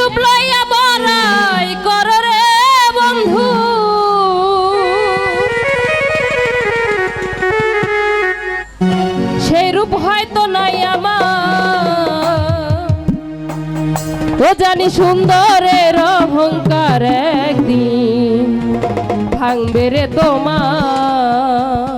রূপ লইয়া বলাই কর বন্ধু। সেই রূপ হয়তো নাই আমার। ও জানি সুন্দরের অহংকার একদিন ভাঙবে রে তোমার।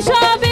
সবে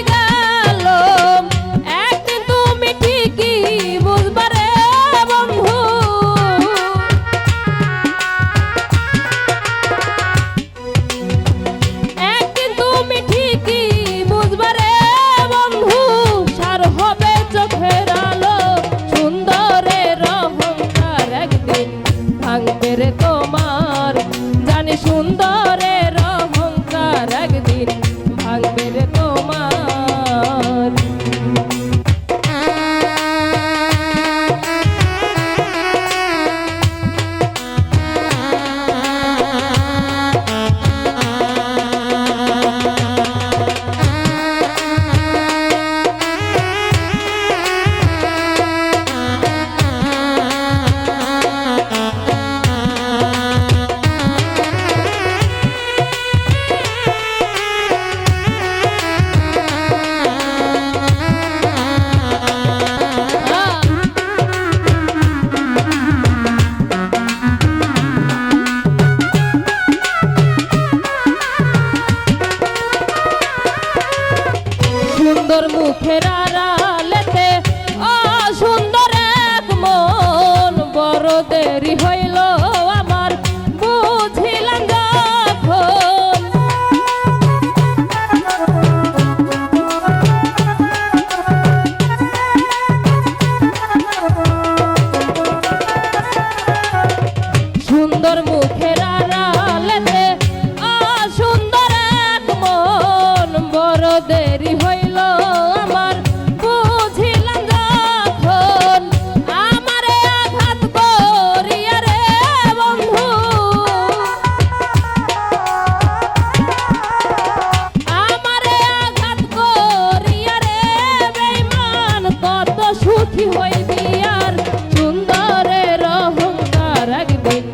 সুন্দর মুখের দেরি হইল আমার, বুঝিলাম যখন আমারে আঘাত বন্ধু। আমারে আঘাত করিয়া রে বেইমান কত সুখী হইবি আর সুন্দরের অহংকার একদিন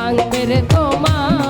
ভাঙবে রে তোমার।